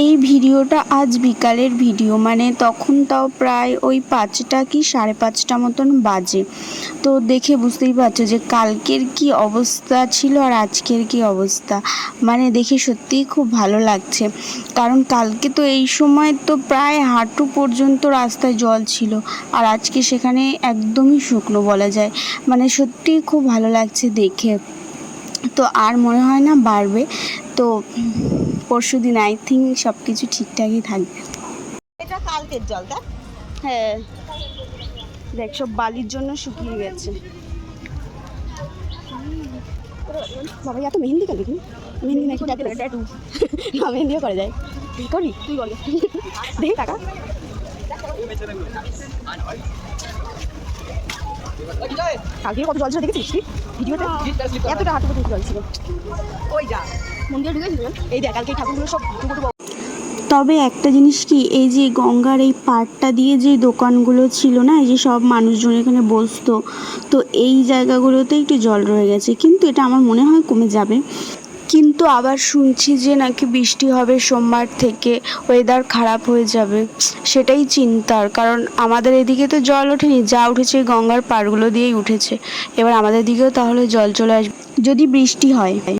এই ভিডিওটা আজ বিকালের ভিডিও মানে তখন তাও প্রায় ওই পাঁচটা কি সাড়ে পাঁচটা মতন বাজে। তো দেখে বুঝতেই পারছ যে কালকের কি অবস্থা ছিল আর আজকের কি অবস্থা। মানে দেখে সত্যিই খুব ভালো লাগছে। কারণ কালকে তো এই সময় তো প্রায় হাঁটু পর্যন্ত রাস্তায় জল ছিল। আর আজকে সেখানে একদমই শুকনো বলা যায়। মানে সত্যিই খুব ভালো লাগছে দেখে। তো আর মনে হয় না বাড়বে। তো পরশু দিন আই থিঙ্ক সব কিছু ঠিকঠাকই থাকবে। এটা কালকের জল তাই? হ্যাঁ। দেখ সব বালির জন্য শুকিয়ে গেছে। বাবা এত মেহেন্দি কেন দেখি মেহেন্দি নাকি ট্যাটু না মেহেন্দিও করা যায়। করবি? তুই করবি দেখি টাকা। কালকে কত জল ছিল দেখেছিস কি ভিডিওতে? এতটা হাঁটু পর্যন্ত জল ছিল। ওই যা। মন্দিরে ঢুকেছিল এই দেখ কালকে ঠাকুরগুলো সব তবে একটা জিনিস কি এই যে গঙ্গার এই পাটটা দিয়ে যে দোকানগুলো ছিল না এই যে সব মানুষজন এখানে বসতো তো এই জায়গাগুলোতে একটু জল রয়ে গেছে। কিন্তু এটা আমার মনে হয় কমে যাবে। কিন্তু আবার শুনছি যে নাকি বৃষ্টি হবে সোমবার থেকে ওয়েদার খারাপ হয়ে যাবে। সেটাই চিন্তার, কারণ আমাদের এদিকে তো জল ওঠেনি, যা উঠেছে গঙ্গার পাড়গুলো দিয়েই উঠেছে। এবার আমাদের দিকেও তাহলে জল চলে আসবে, যদি বৃষ্টি হয়।